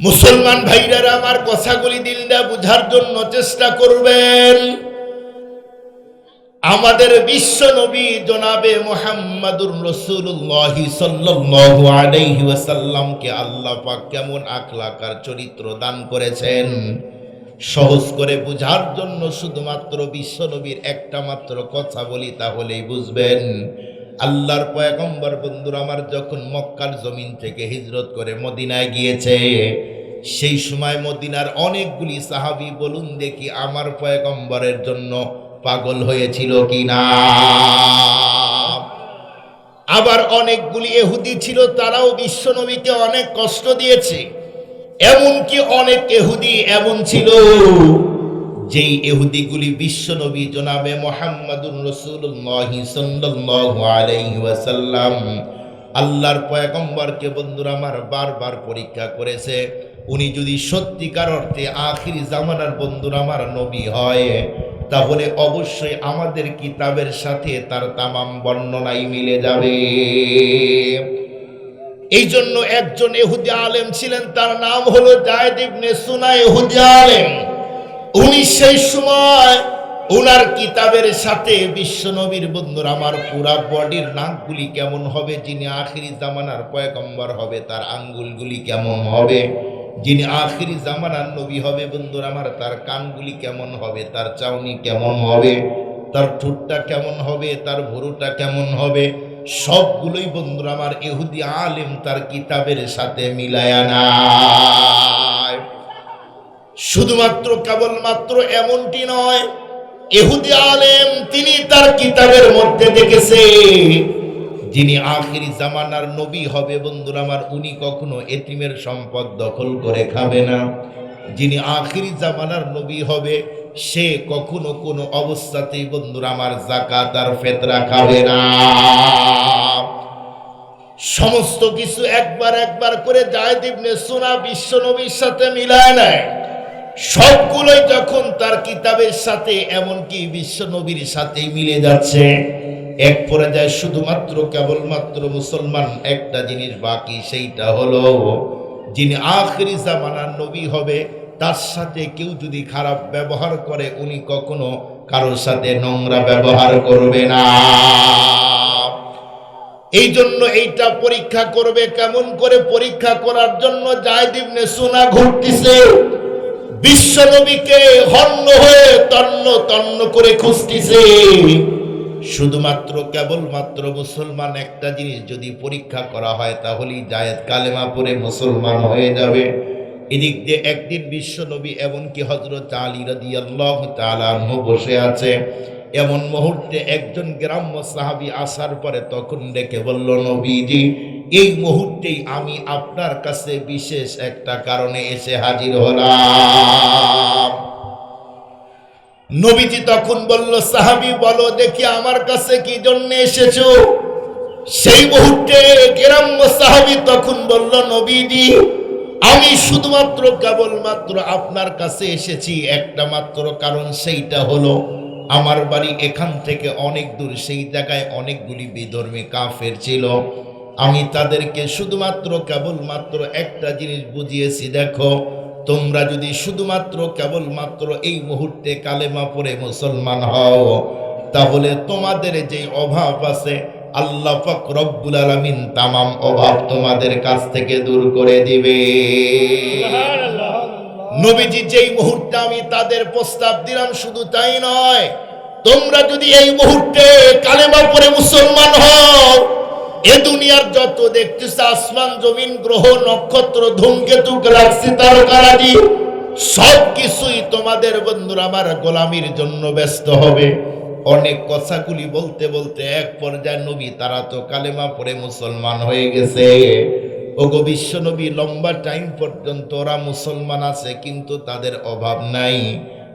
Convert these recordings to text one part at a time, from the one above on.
মুসলমান ভাইরারা আমার কথাগুলি দিলটা বুঝার জন্য চেষ্টা করবেন। আমাদের বিশ্ব নবী জনাবে মোহাম্মদুর রসুল্লাহ সাল্লাল্লাহু আলাইহি আল্লাহ পাক কেমন আখলাকার চরিত্র দান করেছেন? সহজ করে বুঝার জন্য শুধুমাত্র বিশ্ব নবীর একটা মাত্র কথা বলি, তাহলেই বুঝবেন। আল্লাহর পয়গম্বর বন্ধুরা আমার যখন মক্কার জমিন থেকে হিজরত করে মদিনায় গিয়েছে, সেই সময় মদিনার অনেকগুলি সাহাবী বলুন দেখি আমার পয়গম্বরের জন্য পাগল হয়েছিল কি না আবার অনেকগুলি এহুদি ছিল, তারাও বিশ্বনবীকে অনেক কষ্ট দিয়েছে। এমনকি অনেক এহুদি এমন ছিল। যেই এহুদিগুলি বিশ্বনবী জনাবে মোহাম্মদুর রসুল্লাহ সাল্লাল্লাহু আলাইহি ওয়াসাল্লাম, আল্লাহর পয়গম্বরকে বন্ধুরা আমার বারবার পরীক্ষা করেছে, উনি যদি সত্যিকার অর্থে আখির জামানার বন্ধুরা আমার নবী হয়, তাহলে অবশ্যই আমাদের কিতাবের সাথে তার তামাম বর্ণনাই মিলে যাবে। এই জন্য একজন এহুদি আলেম ছিলেন, তার নাম হলো জায়দ ইবনে সুনা এহুদি আলেম। উনি সেই সময় ওনার কিতাবের সাথে বিশ্বনবীর বন্ধুর আমার পুরা বডির নাকগুলি কেমন হবে, যিনি আখিরি জামানার পয়গম্বর হবে, তার আঙ্গুলগুলি কেমন হবে, যিনি আখিরি জামানার নবী হবে, বন্ধুর আমার তার কানগুলি কেমন হবে, তার চাউনি কেমন হবে, তার ঠোঁটটা কেমন হবে, তার ভরুটা কেমন হবে, সবগুলোই বন্ধুরা আমার এহুদি আলেম তার কিতাবের সাথে মিলায়া নাই। শুধুমাত্র কেবলমাত্র এমনটি নয় এহুদি আলেম তিনি তার কিতাবের মধ্যে দেখেছে, যিনি আখিরি জামানার নবী হবে বন্ধুরা আমার, উনি কখনো এতিমের সম্পদ দখল করে খাবে না। যিনি আখিরি জামানার নবী হবে, সে কখনো কোনো অবস্থাতেই বন্ধুরা আমার জাকাত আর ফেতরা খাবে না। সমস্ত কিছু একবার একবার করে জায়দ ইবনে সোনা বিশ্ব নবীর সাথে মিলায় নেয়। সবগুলোই যখন তার কিতাবের সাথে, এমনকি বিশ্ব নবীর সাথেই মিলে যাচ্ছে, এক পর্যায়ে শুধুমাত্র কেবলমাত্র মুসলমান একটা জিনিস বাকি, সেইটা হলো, যিনি আখরি জামানার নবী হবে, তার সাথে কেউ যদি খারাপ ব্যবহার করে, উনি কখনো কারোর সাথে নোংরা ব্যবহার করবে না। এই জন্য এইটা পরীক্ষা করবে, কেমন করে পরীক্ষা করার জন্য জায়দ ইবনে সোনা ঘুরতেছে। বিশ্বনবীকে হন্য হয়ে তন্ন তন্ন করে খুঁজতেছে। শুধুমাত্র কেবলমাত্র মুসলমান একটা জিনিস যদি পরীক্ষা করা হয়, তাহলেই জায়েদ কালেমা পরে মুসলমান হয়ে যাবে। এদিক দিয়ে একদিন বিশ্বনবী এমনকি হজরত আলী রদি আল্লাহ তালাহ বসে আছে। এমন মুহূর্তে একজন গ্রাম্য সাহাবী আসার পরে তখন ডেকে বলল, নবীজি, এই মুহূর্তেই আমি আপনার কাছে বিশেষ একটা কারণে এসে হাজির হলাম। নবীজি তখন বলল, সাহাবী, বলো দেখি আমার কাছে কি জন্য এসেছ? সেই মুহূর্তে গ্রাম্য সাহাবী তখন বলল, নবীজি, আমি শুধুমাত্র কেবলমাত্র আপনার কাছে এসেছি। একটা মাত্র কারণ সেইটা হলো আমার বাড়ি এখান থেকে অনেক দূর, সেই জায়গায় অনেকগুলি বিধর্মী কাফের ছিল। আমি তাদেরকে শুধুমাত্র কেবলমাত্র একটা জিনিস বুঝিয়েছি, দেখো, তোমরা যদি শুধুমাত্র কেবলমাত্র এই মুহূর্তে কালেমা পড়ে মুসলমান হও, তাহলে তোমাদের যে অভাব আছে, আল্লাহ পাক রব্বুল আলামিন তামাম অভাব তোমাদের কাছ থেকে দূর করে দিবে। নবীজি যেই মুহূর্তে আমি তাদের প্রস্তাব দিলাম, শুধু তাই নয়, তোমরা যদি এই মুহূর্তে কালেমা পড়ে মুসলমান হও, এ দুনিয়ার যত দেখতেছে, আসমান, জমিন, গ্রহ, নক্ষত্র ধূমকেতু গ্যালাক্সি তারকারাজি সব কিছুই তোমাদের বন্ধুরা আমার গোলামির জন্য ব্যস্ত হবে। অনেক কথাগুলি বলতে বলতে এক পর্যায়ে নবী, তারা তো কালেমা পড়ে মুসলমান হয়ে গেছে। ওগো বিশ্ব নবী লম্বা টাইম পর্যন্ত ওরা মুসলমান আছে, কিন্তু তাদের অভাব নাই।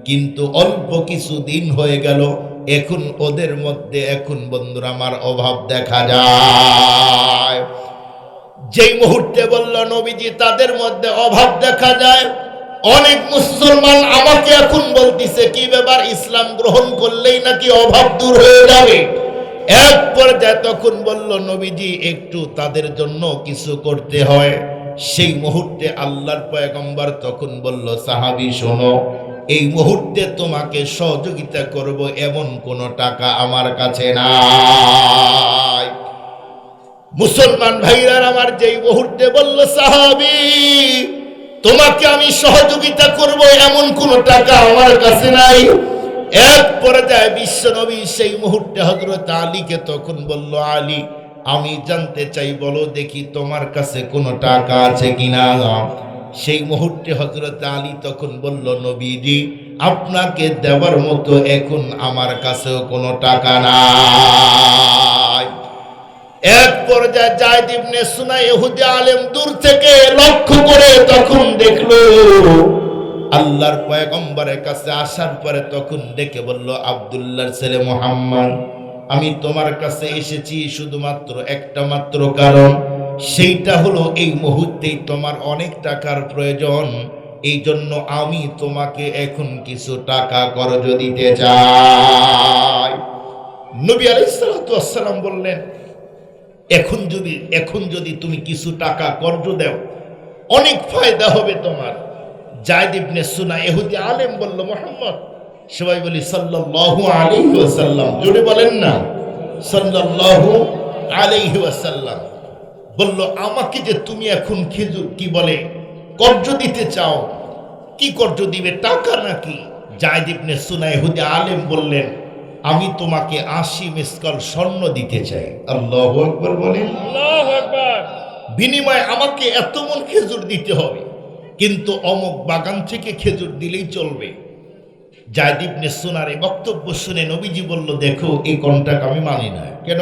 কিন্তু অল্প কিছু দিন হয়ে গেল, এখন ওদের মধ্যে, এখন বন্ধুরা, আমার অভাব দেখা যায়। যেই মুহূর্তে বলল, নবীজি, তাদের মধ্যে অভাব দেখা যায়। অনেক মুসলমান আমাকে এখন বলতেছে, কি ব্যাপার, ইসলাম গ্রহণ করলেই নাকি অভাব দূর হয়ে যাবে? এক পর্যায়ে তখন বলল, নবীজি, একটু তাদের জন্য কিছু করতে হয়। সেই মুহূর্তে আল্লাহর পয়গম্বর তখন বলল, সাহাবি, শোনো, এই মুহূর্তে তোমাকে সহযোগিতা করব এমন কোনো টাকা আমার কাছে নাই। মুসলমান ভাইরার আমার যেই মুহূর্তে বলল, সাহাবি, তোমাকে আমি সহযোগিতা করব এমন কোন টাকা আমার কাছে নাই। এক পর্যায়ে বিশ্ব নবী সেই মুহূর্তে হজরত আলীকে তখন বলল, আলী, আমি জানতে চাই, বলো দেখি তোমার কাছে কোনো টাকা আছে কিনা? সেই মুহূর্তে হজরত আলী তখন বলল, নবীজি, আপনাকে দেওয়ার মতো এখন আমার কাছেও কোনো টাকা নাই। এক পর্যায়ে জায়দ ইবনে সুনা ইহুদি আলেম দূর থেকে লক্ষ্য করে তখন দেখল আল্লাহর পয়গম্বরের কাছে আসার পরে তখন ডেকে বলল, আব্দুল্লাহর ছেলে মোহাম্মদ, আমি তোমার কাছে এসেছি শুধুমাত্র একটা মাত্র কারণ। সেইটা হলো এই মুহূর্তেই তোমার অনেক টাকার প্রয়োজন। এই জন্য আমি তোমাকে এখন কিছু টাকা করজ দিতে চাই। নবী আলাইসালাম বললেন, এখন যদি এখন যদি তুমি কিছু টাকা কর্জ দাও, অনেক ফায়দা হবে তোমার। জায়দ ইবনে সুনা এহুদি আলেম বলল মোহাম্মদ। সবাই বলি সাল্লাল্লাহু আলাইহি ওয়াসাল্লাম। জোরে বলেন না সাল্লাল্লাহু আলাইহি ওয়াসাল্লাম। বলল আমাকে যে তুমি এখন খেজুর কি বলে? কর্জ দিতে চাও? কি কর্জ দিবে? টাকা নাকি? জায়দ ইবনে সুনা এহুদি আলেম বললেন আমি তোমাকে আশি মিসকাল স্বর্ণ দিতে চাই। আল্লাহ আকবর বলেন। বিনিময়ে আমাকে এত মন খেজুর দিতে হবে। কিন্তু অমুক বাগান থেকে খেজুর দিলেই চলবে। জায়দিব সোনার বক্তব্য শুনে নবীজি বলল, দেখো, এই কন্ট্রাক্ট আমি মানি না। কেন?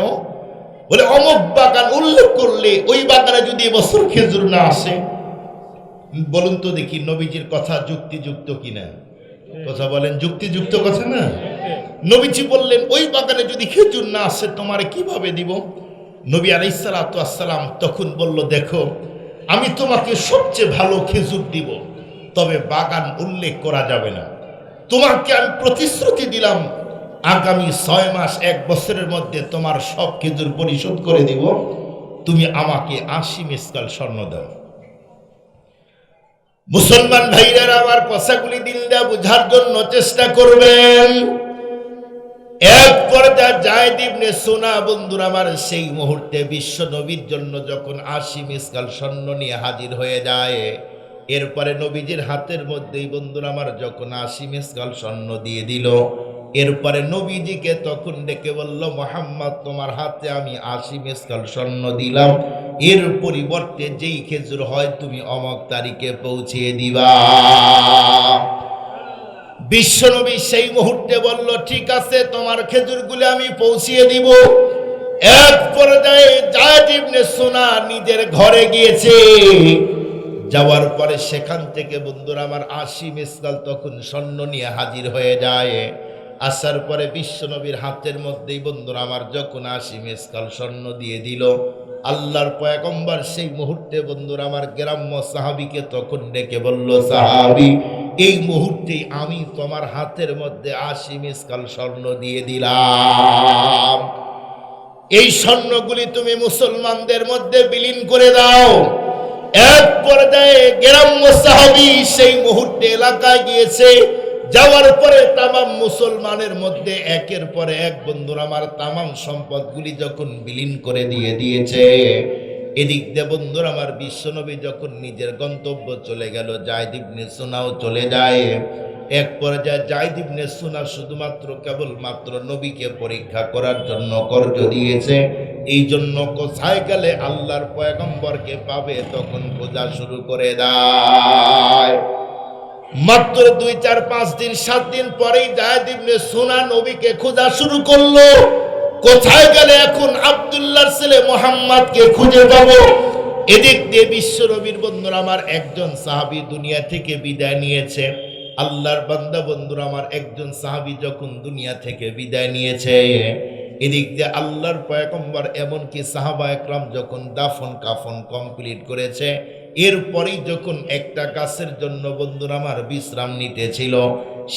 বলে, অমুক বাগান উল্লেখ করলে ওই বাগানে যদি এবছর খেজুর না আসে? বলুন তো দেখি, নবীজির কথা যুক্তিযুক্ত কিনা? কথা বলেন, যুক্তিযুক্ত কথা না? নবীজি বললেন, ওই বাগানে যদি খেজুর না আসে, তোমার কীভাবে দিব? নবী আলাইসালাম তখন বলল, দেখো আমি তোমাকে সবচেয়ে ভালো খেজুর দিব, তবে বাগান উল্লেখ করা যাবে না। তোমাকে আমি প্রতিশ্রুতি দিলাম, আগামী ছয় মাস, এক বছরের মধ্যে তোমার সব খেজুর পরিশোধ করে দিব। তুমি আমাকে আশি মিসকাল স্বর্ণ দাও। মুসলমান ভাইরা আমার কথাগুলি দিলদা বোঝার জন্য চেষ্টা করবেন। পর্দা সোনা আমার সেই মুহূর্তে বিশ্ব নবীর জন্য যখন আশি মিসকাল স্বর্ণ নিয়ে হাজির হয়ে যায়, এরপরে নবীজির হাতের মধ্যেই, বন্ধুরা, আমার যখন আশি মিসকাল স্বর্ণ দিয়ে দিল, এরপরে নবীজিকে তখন ডেকে বলল, মোহাম্মদ, তোমার হাতে আমি আশি মিসকাল স্বর্ণ দিলাম, এর পরিবর্তে যেই খেজুর হয়, তুমি অমক তারিখে পৌঁছিয়ে দিবা। বিশ্বনবী সেই মুহূর্তে বলল, ঠিক আছে, তোমার খেজুরগুলো আমি পৌঁছিয়ে দিব। এক পর্যায়ে সোনা নিজের ঘরে গিয়েছে। যাওয়ার পরে সেখান থেকে, বন্ধুরা, আমার আশি মিসকাল তখন স্বর্ণ নিয়ে হাজির হয়ে যায়। আসার পরে বিশ্বনবীর হাতের মধ্যেই, বন্ধুরা, আমার যখন আশি মিসকাল স্বর্ণ দিয়ে দিল আল্লাহর পয়গম্বর সেই মুহূর্তে বন্ধুরা আমার গ্রাম্য সাহাবিকে তখন ডেকে বলল, সাহাবি, এই মুহূর্তে আমি তোমার হাতের মধ্যে আশি মিসকাল স্বর্ণ দিয়ে দিলাম। এই স্বর্ণগুলি তুমি মুসলমানদের মধ্যে বিলীন করে দাও। এক পর্যায়ে গ্রাম্য সাহাবি সেই মুহূর্তে এলাকায় গিয়েছে যাওয়ার পরে তামাম মুসলমানের মধ্যে একের পরে এক বন্ধুর আমার তামাম সম্পদগুলি যখন বিলীন করে দিয়ে দিয়েছে, এদিক দিয়ে বন্ধুর আমার বিশ্বনবী যখন নিজের গন্তব্য চলে গেল জায়দিবনে সোনাও চলে যায়। এক পর্যায়ে জায়দিবনে সোনা শুধুমাত্র কেবলমাত্র নবীকে পরীক্ষা করার জন্য কর্জ দিয়েছে। এই জন্য কোথায় গেলে আল্লাহর পয়গম্বরকে পাবে তখন খোঁজা শুরু করে দেয়। মাত্র দুই, চার, পাঁচ দিন, সাত দিন পরেই জায়দিবনে সোনা নবীকে খোঁজা শুরু করল। কোথায় গেলে এখন আবদুল্লাহর ছেলে মোহাম্মদকে খুঁজে পাবো? এদিক দিয়ে বিশ্ব নবীর বন্ধুরা, আমার একজন সাহাবি দুনিয়া থেকে বিদায় নিয়েছে। আল্লাহর বান্দা বন্ধুরা, আমার একজন সাহাবি যখন দুনিয়া থেকে বিদায় নিয়েছে। এদিক দিয়ে আল্লাহর পয়গম্বর এমনকি সাহাবা একরাম যখন দাফন কাফন কমপ্লিট করেছে এরপরেই যখন একটা গাছের জন্য বন্ধুরা আমার বিশ্রাম নিতেছিল,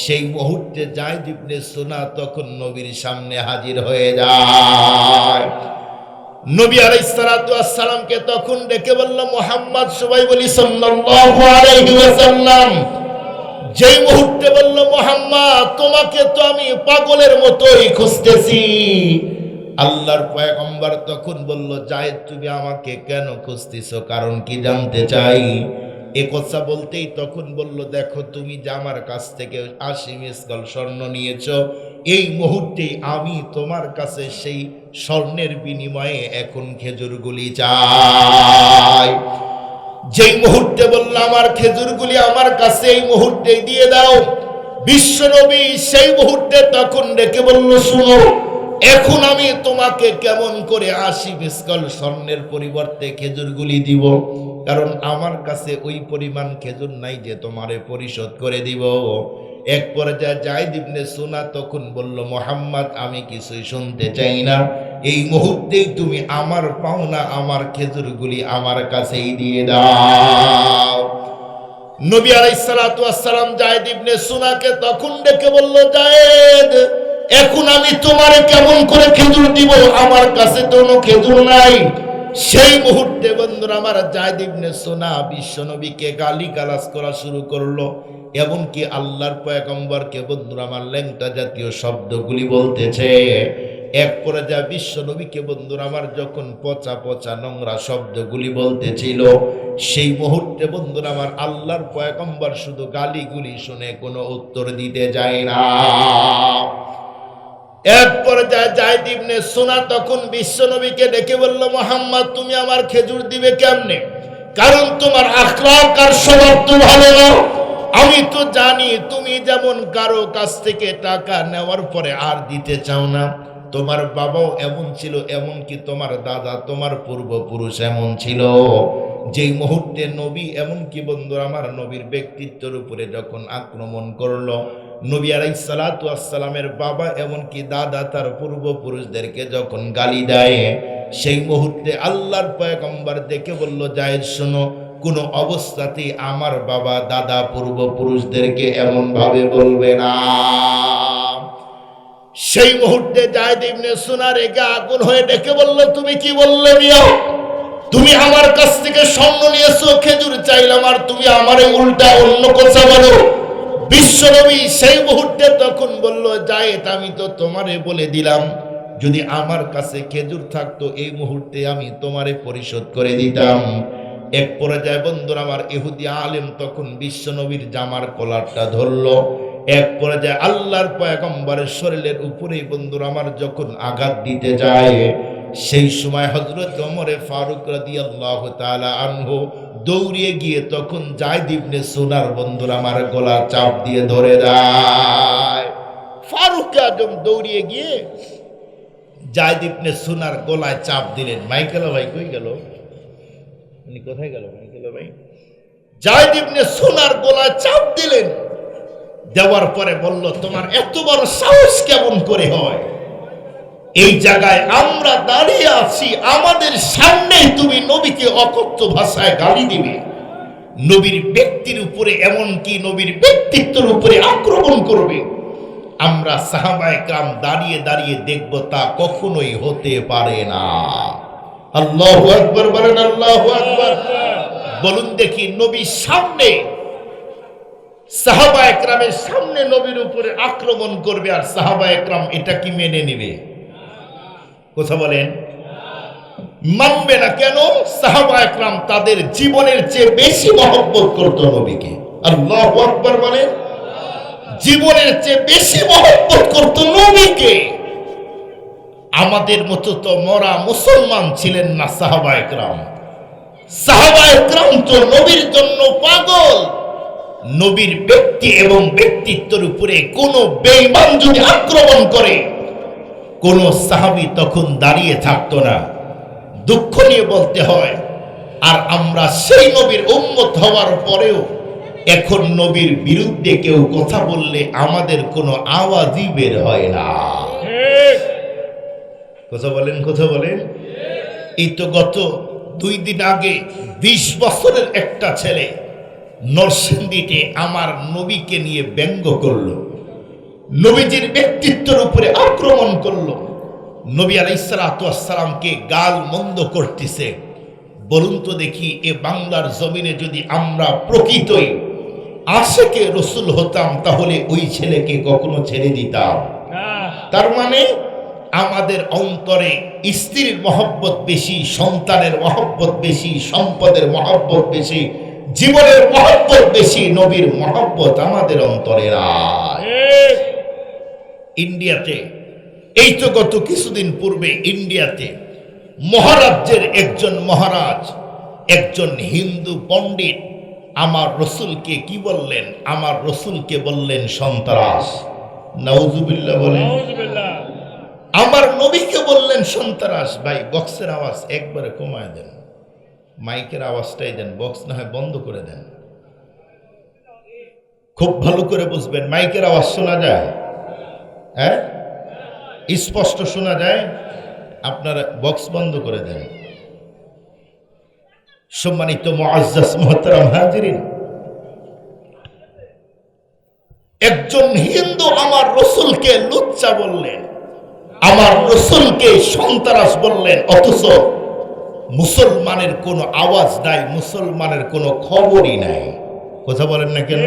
সেই মুহূর্তে জায়দ ইবনে সোনা তখন নবীর সামনে হাজির হয়ে যায়। নবী আলাইসালামকে তখন ডেকে বলল, মোহাম্মদ সবাই বলি আলাইহি যেই মুহূর্তে বলল, মোহাম্মদ, তোমাকে তো আমি পাগলের মতোই খুঁজতেছি। আল্লাহর পয়গম্বর তখন বলল যাই তুমি আমাকে কেন খুঁজতেছো? কারণ কি জানতে চাই? এ কথা বলতেই তখন বলল, দেখো, তুমি যে আমার কাছ থেকে আশি মিসকাল স্বর্ণ নিয়েছো, এই মুহূর্তে আমি তোমার কাছে সেই স্বর্ণের বিনিময়ে এখন খেজুরগুলি চাই। যেই মুহূর্তে বলল, আমার খেজুরগুলি আমার কাছে, এই মুহূর্তে দিয়ে দাও। বিশ্বনবী সেই মুহূর্তে তখন ডেকে বলল, শুনো এখন আমি তোমাকে কেমন করে আশি বিস্কল স্বর্ণের পরিবর্তে খেজুরগুলি দিব? কারণ আমার কাছে ওই পরিমাণ খেজুর নাই যে তোমারে পরিশোধ করে দিব। এক পর্যায়ে যাই দিবনে সোনা তখন বলল, মোহাম্মদ, আমি কিছুই শুনতে চাই না। এই মুহূর্তেই তুমি আমার পাওনা, আমার খেজুরগুলি আমার কাছেই দিয়ে দাও। নবী আলাইসালাতু আসসালাম জায়েদ ইবনে সুনাকে তখন ডেকে বলল, জায়েদ এখন আমি তোমারে কেমন করে খেজুর দিব? আমার কাছে তো কোনো খেজুর নাই। সেই মুহূর্তে বন্ধুরা, আমার জায়েদ ইবনে সোনা বিশ্ব নবীকে গালি গালাজ করা শুরু করল। এমনকি আল্লাহর পয়গম্বরকে বন্ধুরা, আমার ল্যাংটা জাতীয় শব্দগুলি বলতেছে। এক করে যা বিশ্ব নবীকে বন্ধুরা, আমার যখন পচা পচা নোংরা শব্দগুলি বলতেছিল, সেই মুহূর্তে বন্ধুরা, আমার আল্লাহর পয়গম্বর শুধু গালিগুলি শুনে কোনো উত্তর দিতে যায় না। এরপরে যা জায়দ ইবনে সোনা তখন বিশ্বনবীকে ডেকে বলল, মোহাম্মদ, তুমি আমার খেজুর দিবে কেমনে? কারণ তোমার আখলাক আর স্বভাব তো ভালো আমি তো জানি তুমি যেমন কারও কাছ থেকে টাকা নেওয়ার পরে আর দিতে চাও না। তোমার বাবাও এমন ছিল এমন কি তোমার দাদা, তোমার পূর্বপুরুষ এমন ছিল। যেই মুহূর্তে নবী এমন কি বন্ধু আমার নবীর ব্যক্তিত্বের উপরে যখন আক্রমণ করল নবী আলাই সালাতু আসসালামের বাবা এমনকি দাদা তার পূর্বপুরুষদেরকে যখন গালি দেয়, সেই মুহূর্তে আল্লাহর পয়গম্বর দেখে বলল জায়েদ শোনো, কোনো অবস্থাতেই আমার বাবা, দাদা, পূর্বপুরুষদেরকে এমন ভাবে বলবে না। সেই মুহূর্তে জায়দ ইবনে সোনা রেগে আগুন হয়ে ডেকে বলল, তুমি কি বললে মিয়া? তুমি আমার কাছ থেকে স্বর্ণ নিয়েছো, খেজুর চাইলাম, আর তুমি আমারে উল্টা অন্য কথা বলো বিশ্বনবী সেই মুহূর্তে তখন বলল, জায়েদ, আমি তো তোমারে বলে দিলাম, যদি আমার কাছে খেজুর থাকতো, এই মুহূর্তে আমি তোমারে পরিশোধ করে দিতাম। এক পর্যায়ে বন্ধুরা আমার ইহুদি আলেম তখন বিশ্বনবীর জামার কলারটা ধরলো। এক পর্যায়ে আল্লাহর পয়গম্বরের শরীরের উপরেই বন্ধুরা আমার যখন আঘাত দিতে যায়, সেই সময় হজরত ওমরে ফারুক রাদি আল্লাহ তালা আনহু দৌড়িয়ে গিয়ে তখন যায় দিবনে সোনার বন্ধুরা আমার গলা চাপ দিয়ে ধরে দেয় ফারুক আজম দৌড়িয়ে গিয়ে জায়দ ইবনে সোনার গলায় চাপ দিলেন। মাইকেল ভাই কই গেল? উনি কোথায় গেল মাইকেল ভাই? জায়দ ইবনে সোনার গলায় চাপ দিলেন। দেওয়ার পরে বলল, তোমার এত বড় সাহস কেমন করে হয়? এই জায়গায় আমরা দাঁড়িয়ে আছি, আমাদের সামনে তুমি নবীকে অকথ্য ভাষায় গালি দিবে। নবীর ব্যক্তির উপরে এমন কি নবীর ব্যক্তিত্বের উপরে আক্রমণ করবে। আমরা সাহাবায় কাম দাঁড়িয়ে দাঁড়িয়ে দেখব তা কখনোই হতে পারে না। আল্লাহ আকবর বলেন, আল্লাহ আকবর। বলুন দেখি নবীর সামনে সাহাবা একরামের সামনে নবীর উপরে আক্রমণ করবে আর সাহাবা একরাম এটা কি মেনে নিবে? কথা বলেন। মানবে না কেন সাহাবা একরাম তাদের জীবনের চেয়ে বেশি মহব্বত করতো নবীকে। আল্লাহ আকবর বলেন, জীবনের চেয়ে বেশি মহব্বত করতো নবীকে। আমাদের মতো তো মরা মুসলমান ছিলেন না সাহাবা একরাম। সাহাবা একরাম তো নবীর জন্য পাগল। নবীর ব্যক্তি এবং ব্যক্তিত্বের উপরে কোন বেঈমান যদি আক্রমণ করে। কোন সাহাবী তখন দাঁড়িয়ে থাকতো না। দুঃখ নিয়ে বলতে হয়, আর আমরা সেই নবীর উম্মত হওয়ার পরেও এখন নবীর বিরুদ্ধে কেউ কথা বললে আমাদের কোনো আওয়াজই বের হয় না। কথা বলেন কথা বলেন। এই তো গত দুই দিন আগে বিশ বছরের একটা ছেলে নরসিংদীতে আমার নবীকে নিয়ে ব্যঙ্গ করল। নবীজির ব্যক্তিত্বের উপরে আক্রমণ করল। নবী আলাইসালামকে গাল মন্দ করতেছে। বলুন তো দেখি এ বাংলার জমিনে যদি আমরা প্রকৃতই আশেকে রসুল হতাম, তাহলে ওই ছেলেকে কখনো ছেড়ে দিতাম। তার মানে আমাদের অন্তরে স্ত্রীর মহব্বত বেশি, সন্তানের মহব্বত বেশি, সম্পদের মহব্বত বেশি, জীবনের মহব্বত বেশি, নবীর মহব্বত আমাদের অন্তরে নাই। ইন্ডিয়াতে। এই তো গত কিছুদিন পূর্বে ইন্ডিয়াতে মহারাজ্যের একজন মহারাজ একজন হিন্দু পণ্ডিত আমার রসুলকে কি বললেন? আমার রসুলকে বললেন সন্ত্রাস। নাউজুবিল্লাহ বলেন। আমার নবীকে বললেন সন্ত্রাস। ভাই বক্সের আওয়াজ একবারে কমায় দেন। মাইকের আওয়াজটাই দেন বক্স না হয় বন্ধ করে দেন। খুব ভালো করে বুঝবেন মাইকের আওয়াজ শোনা যায়? হ্যাঁ? স্পষ্ট শোনা যায়? আপনারা বক্স বন্ধ করে দেন। সম্মানিত একজন হিন্দু আমার রসুলকে লুচ্চা বললেন, আমার রসুলকে সন্ত্রাস বললেন, অথচ মুসলমানের কোনো আওয়াজ নাই, মুসলমানের কোনো খবরই নাই। কথা বলেন না কেন?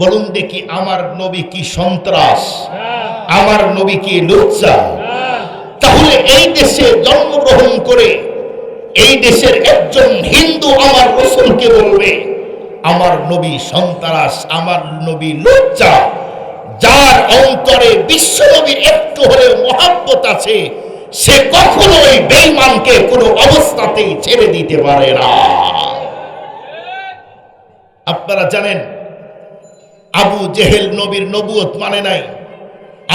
বলুন দেখি, আমার নবী কি সন্ত্রাস? আমার নবী কি লুচ্চা তাহলে এই দেশে জন্মগ্রহণ করে এই দেশের একজন হিন্দু আমার রসুলকে বলবে, আমার নবী সন্ত্রাস, আমার নবী লজ্জা যার অন্তরে বিশ্ব নবীর একটু হলেও মহাব্বত আছে, সে কখনোই বেইমানকে কোনো অবস্থাতেই ছেড়ে দিতে পারে না। আপনারা জানেন আবু জেহেল নবীর নবুয়ত মানে নাই।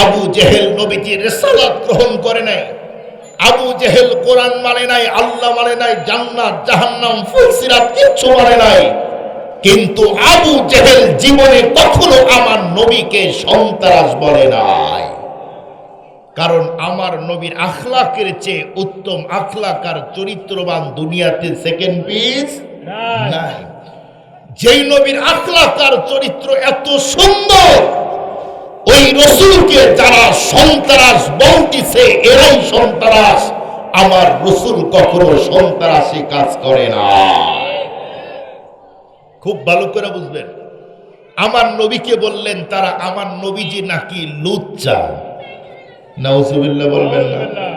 আবু জেহেল নবীজির রেসালাত গ্রহণ করে নাই। আবু জেহেল কোরআন মানে নাই আল্লাহ মানে নাই জান্নাত জাহান্নাম ফুলসিরাত কিচ্ছু মানে নাই। কিন্তু আবু জেহেল জীবনে কখনো আমার নবীকে সন্ত্রাস বলে নাই। কারণ আমার নবীর আখলাকের চেয়ে উত্তম আখলাক আর চরিত্রবান দুনিয়াতে সেকেন্ড পিস নাই। যেই নবীর আখলাক তার চরিত্র এত সুন্দর, ওই রসুলকে যারা সন্ত্রাস বলতেছে, এরাই সন্ত্রাস। আমার রসুল কখনো সন্ত্রাসী কাজ করে না। খুব ভালো করে বুঝবেন। আমার নবীকে বললেন, তারা আমার নবীজি নাকি লুচ্চা? নাউজুবিল্লাহ বলবেন না।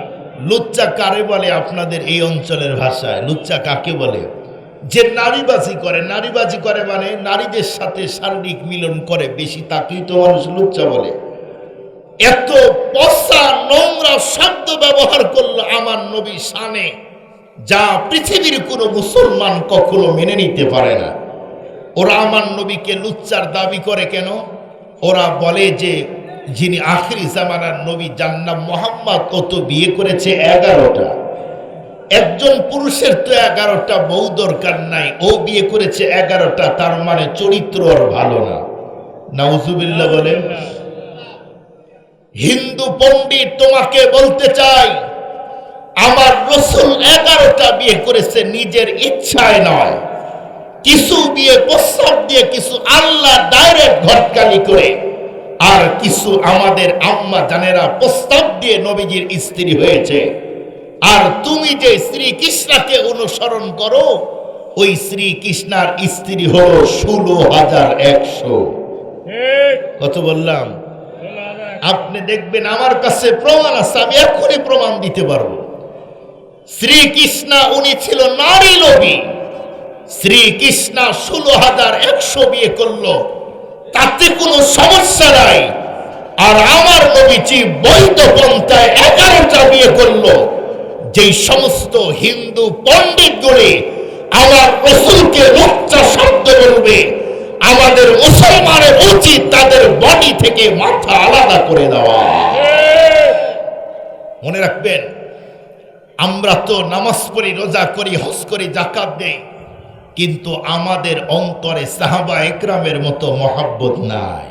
লুচ্চা কারে বলে আপনাদের এই অঞ্চলের ভাষায়? লুচ্চা কাকে বলে? যে নারীবাজি করে নারীবাজি করে মানে নারীদের সাথে শারীরিক মিলন করে বেশি, তাকেই তো মানুষ লুচ্চা বলে। এত পশা নোংরা শব্দ ব্যবহার করল আমার নবী সানে যা পৃথিবীর কোনো মুসলমান কখনো মেনে নিতে পারে না। ওরা আমার নবীকে লুচ্চার দাবি করে কেন? ওরা বলে যে, যিনি আখিরি জামানার নবী জান্নাম মোহাম্মদ, ও তো বিয়ে করেছে এগারোটা। একজন পুরুষের তো এগারোটা বউ দরকার নাই। ও বিয়ে করেছে এগারোটা, তার মানে চরিত্র আর ভালো না। নাউজুবিল্লাহ বলেন, হিন্দু পণ্ডিত তোমাকে বলতে চাই, আমার রসুল এগারোটা বিয়ে করেছে নিজের ইচ্ছায় নয়। কিছু বিয়ে প্রস্তাব দিয়ে কিছু আল্লাহ ডাইরেক্ট ঘটকালি করে, আর কিছু আমাদের আম্মা জানেরা প্রস্তাব দিয়ে নবীজির স্ত্রী হয়েছে। আর তুমি যে শ্রীকৃষ্ণকে অনুসরণ করো, ওই শ্রীকৃষ্ণার স্ত্রী হল ষোলো হাজার একশো। কত বললাম? আপনি দেখবেন আমার কাছে প্রমাণ আছে, আমি এখনই প্রমাণ দিতে পারব। শ্রীকৃষ্ণ উনি ছিল নারী লোভী। শ্রীকৃষ্ণ ষোলো হাজার একশো বিয়ে করল। তাতে কোনো সমস্যা নাই। আর আমার নবীজি বৈধ পন্থায় এগারোটা বিয়ে করল। যেই সমস্ত হিন্দু পণ্ডিত গুলি আমার রসুলকে লোকচা শব্দ বলবে আমাদের মুসলমানের উচিত তাদের বডি থেকে মাথা আলাদা করে দেওয়া। মনে রাখবেন, আমরা তো নামাজ পড়ি, রোজা করি, হজ করি জাকাত দেই, কিন্তু আমাদের অন্তরে সাহাবা একরামের মতো মহাব্বত নাই।